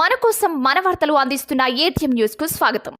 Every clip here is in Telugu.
మన కోసం మన వార్తలు అందిస్తున్న ఏటీఎం న్యూస్కు స్వాగతం.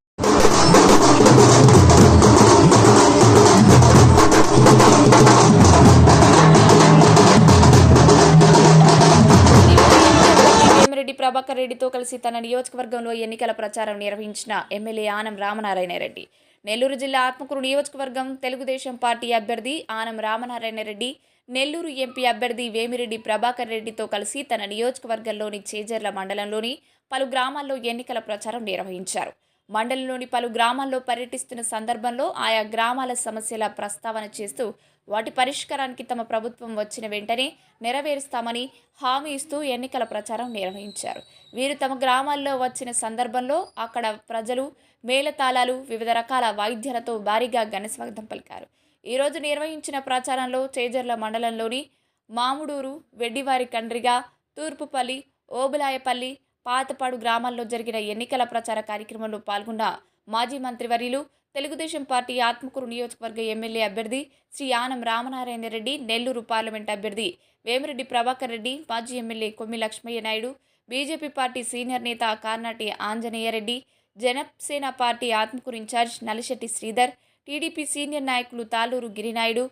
రెడ్డి ప్రభాకర్ రెడ్డితో కలిసి తన నియోజకవర్గంలో ఎన్నికల ప్రచారం నిర్వహించిన ఎమ్మెల్యే ఆనం రామనారాయణ రెడ్డి. నెల్లూరు జిల్లా ఆత్మకూరు నియోజకవర్గం తెలుగుదేశం పార్టీ అభ్యర్థి ఆనం రామనారాయణ రెడ్డి నెల్లూరు ఎంపీ అభ్యర్థి వేమిరెడ్డి ప్రభాకర్ రెడ్డితో కలిసి తన నియోజకవర్గంలోని చేజర్ల మండలంలోని పలు గ్రామాల్లో ఎన్నికల ప్రచారం నిర్వహించారు. మండలంలోని పలు గ్రామాల్లో పర్యటిస్తున్న సందర్భంలో ఆయా గ్రామాల సమస్యల ప్రస్తావన చేస్తూ వాటి పరిష్కారానికి తమ ప్రభుత్వం వచ్చిన వెంటనే నెరవేరుస్తామని హామీ ఇస్తూ ఎన్నికల ప్రచారం నిర్వహించారు. వీరు తమ గ్రామాల్లో వచ్చిన సందర్భంలో అక్కడ ప్రజలు మేళతాళాలు వివిధ రకాల వాయిద్యాలతో భారీగా ఘనస్వాగతం పలికారు. ఈరోజు నిర్వహించిన ప్రచారంలో చేజర్ల మండలంలోని మాముడూరు వెడ్డివారి కండ్రిగా తూర్పుపల్లి ఓబులాయపల్లి పాతపాడు గ్రామాల్లో జరిగిన ఎన్నికల ప్రచార కార్యక్రమంలో పాల్గొన్న మాజీ మంత్రివర్యులు తెలుగుదేశం పార్టీ ఆత్మకూరు నియోజకవర్గ ఎమ్మెల్యే అభ్యర్థి శ్రీ ఆనం రామనారాయణ రెడ్డి నెల్లూరు పార్లమెంట్ అభ్యర్థి వేమిరెడ్డి ప్రభాకర్ రెడ్డి మాజీ MLA Kommi Lakshmaiah Naidu BJP party senior నేత Karnati Anjaneya Reddy Janasena party Atmakur in charge Nalisetti Sridhar TDP senior నాయకులు తాలూరు గిరినాయుడు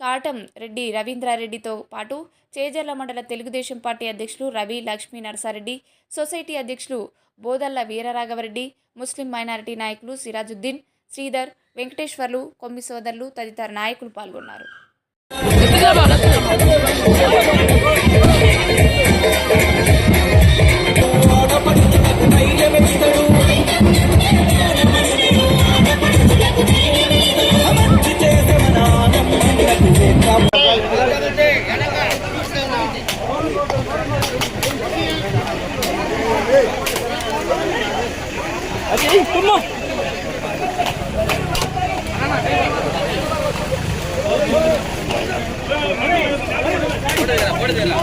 కాటం రెడ్డి రవీంద్రారెడ్డితో పాటు చేజర్ల మండల తెలుగుదేశం పార్టీ అధ్యక్షులు రవి లక్ష్మీ నరసారెడ్డి సొసైటీ అధ్యక్షులు బోదల్ల వీరరాఘవరెడ్డి ముస్లిం మైనారిటీ నాయకులు సిరాజుద్దీన్ శ్రీధర్ వెంకటేశ్వర్లు కొమ్మి సోదరులు తదితర నాయకులు పాల్గొన్నారు. போடுதா போடுதா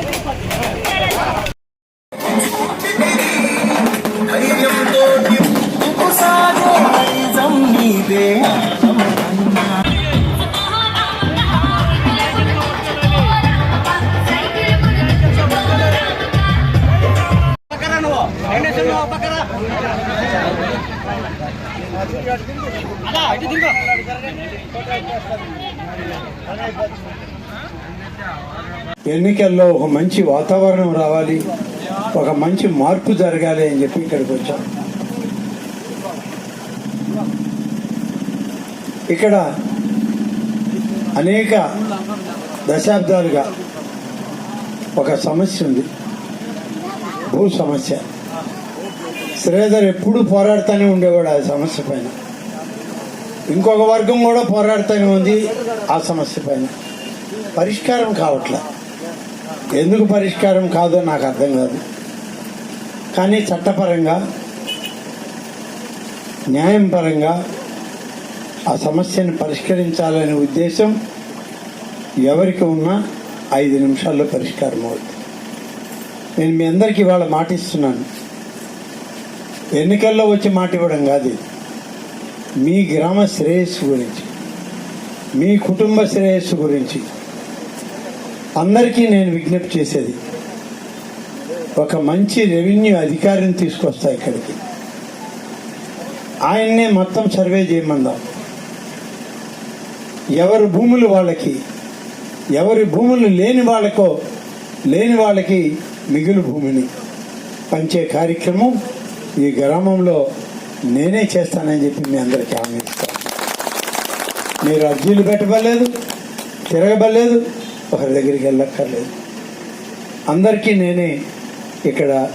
ఎన్నికల్లో ఒక మంచి వాతావరణం రావాలి ఒక మంచి మార్పు జరగాలి అని చెప్పి ఇక్కడికి వచ్చాం. ఇక్కడ అనేక దశాబ్దాలుగా ఒక సమస్య ఉంది. భూ సమస్య. శ్రీధర్ ఎప్పుడు పోరాడుతూనే ఉండేవాడు ఆ సమస్య పైన. ఇంకొక వర్గం కూడా పోరాడుతూనే ఉంది ఆ సమస్య పైన. పరిష్కారం కావట్లే. ఎందుకు పరిష్కారం కాదో నాకు అర్థం కాదు. కానీ చట్టపరంగా న్యాయం పరంగా ఆ సమస్యను పరిష్కరించాలనే ఉద్దేశం ఎవరికి ఉన్నా ఐదు నిమిషాల్లో పరిష్కారం అవుతుంది నేను మీ అందరికీ ఇవాళ మాటిస్తున్నాను. ఎన్నికల్లో వచ్చి మాట ఇవ్వడం కాదు ఇది. మీ గ్రామ శ్రేయస్సు గురించి మీ కుటుంబ శ్రేయస్సు గురించి అందరికీ నేను విజ్ఞప్తి చేసేది ఒక మంచి రెవెన్యూ అధికారిని తీసుకొస్తా ఇక్కడికి. ఆయన్నే మొత్తం సర్వే చేయమందాం. ఎవరి భూములు వాళ్ళకి ఎవరి భూములు లేని వాళ్ళకో లేని వాళ్ళకి మిగులు భూమిని పంచే కార్యక్రమం ఈ గ్రామంలో నేనే చేస్తానని చెప్పి మీ అందరికీ హామీ ఇస్తాను మీరు అర్జీలు పెట్టబడలేదు తిరగబడలేదు ఒకరి దగ్గరికి వెళ్ళక్కర్లేదు. అందరికీ నేనే ఇక్కడ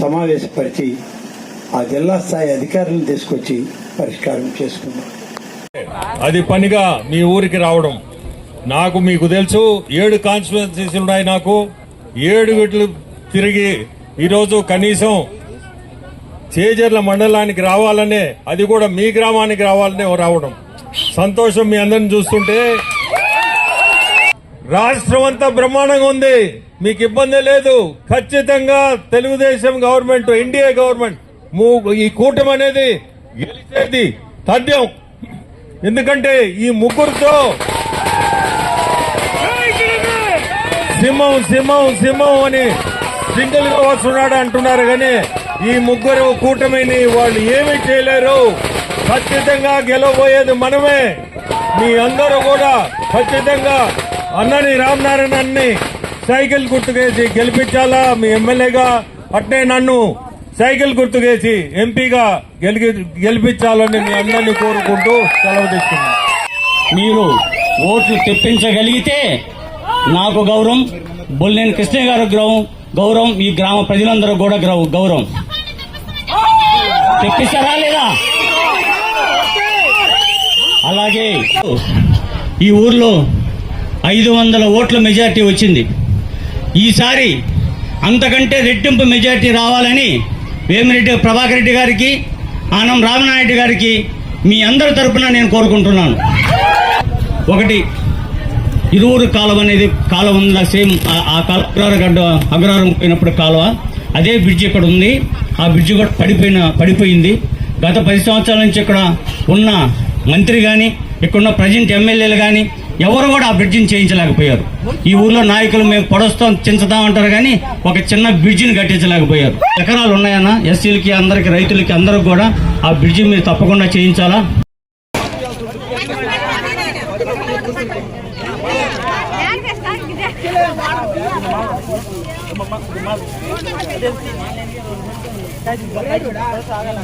సమావేశపరిచి ఆ జిల్లా స్థాయి అధికారులను తీసుకొచ్చి పరిష్కారం చేసుకున్నాం. అది పనిగా మీ ఊరికి రావడం. నాకు మీకు తెలుసు ఏడు కాన్స్టిట్యున్సీస్ ఉన్నాయి నాకు. ఏడు వీటిలు తిరిగి ఈరోజు కనీసం చేజర్ల మండలానికి రావాలనే అది కూడా మీ గ్రామానికి రావాలనే రావడం. సంతోషం మీ అందరిని చూస్తుంటే. రాష్ట్రం అంతా బ్రహ్మాండంగా ఉంది. మీకు ఇబ్బంది లేదు. ఖచ్చితంగా తెలుగుదేశం గవర్నమెంట్ ఎన్డీఏ గవర్నమెంట్ ఈ కూటమి అనేది గెలిచేది తథ్యం. ఎందుకంటే ఈ ముగ్గురుతో సింహం సింహం సింహం అని సింగిల్గా వస్తున్నాడు అంటున్నారు కానీ ఈ ముగ్గురు కూటమిని వాళ్ళు ఏమి చేయలేరు? ఖచ్చితంగా గెలవబోయేది మనమే. మీ అందరూ కూడా ఖచ్చితంగా అన్నని రామనారాయణ అన్ని సైకిల్ గుర్తుకేసి గెలిపించాలా? మీ ఎమ్మెల్యేగా అట్నే నన్ను సైకిల్ గుర్తుకేసి ఎంపీగా గెలి గెలిపించాలని మీ అందరినీ కోరుకుంటూ సెలవు తీసుకున్నాను. మీరు ఓట్లు తెప్పించగలిగితే నాకు గౌరవం. బొల్లేని కృష్ణ గారు గౌరవం. గౌరవం ఈ గ్రామ ప్రజలందరూ కూడా గౌరవం గౌరవం. తెప్పిస్తారా లేదా? అలాగే. ఈ ఊర్లో ఐదు వందల ఓట్ల మెజార్టీ వచ్చింది. ఈసారి అంతకంటే రెట్టింపు మెజార్టీ రావాలని వేమిరెడ్డి ప్రభాకర్ రెడ్డి గారికి ఆనం రామనాయుడు గారికి మీ అందరి తరపున నేను కోరుకుంటున్నాను. ఒకటి ఇరువురు కాలువ అనేది కాలువ ఉందా? సేమ్ ఆ- ఆ కాలువ గడ్డ అగ్రహారం పోయినప్పుడు కాలువ. అదే బ్రిడ్జ్ ఇక్కడ ఉంది. ఆ బ్రిడ్జ్ కూడా పడిపోయిన పడిపోయింది. గత పది సంవత్సరాల నుంచి ఇక్కడ ఉన్న మంత్రి కానీ ఇక్కడున్న ప్రజెంట్ ఎమ్మెల్యేలు కానీ ఎవరు కూడా ఆ బ్రిడ్జిని చేయించలేకపోయారు. ఈ ఊర్లో నాయకులు మేము పొడస్తాం చించుతాం అంటారు కానీ ఒక చిన్న బ్రిడ్జిని కట్టించలేకపోయారు. ఎకరాలు ఉన్నాయన్నా ఎస్సీలకి అందరికి రైతులకి అందరికి కూడా ఆ బ్రిడ్జి మీరు తప్పకుండా చేయించాలా? ಆಗಲ್ಲ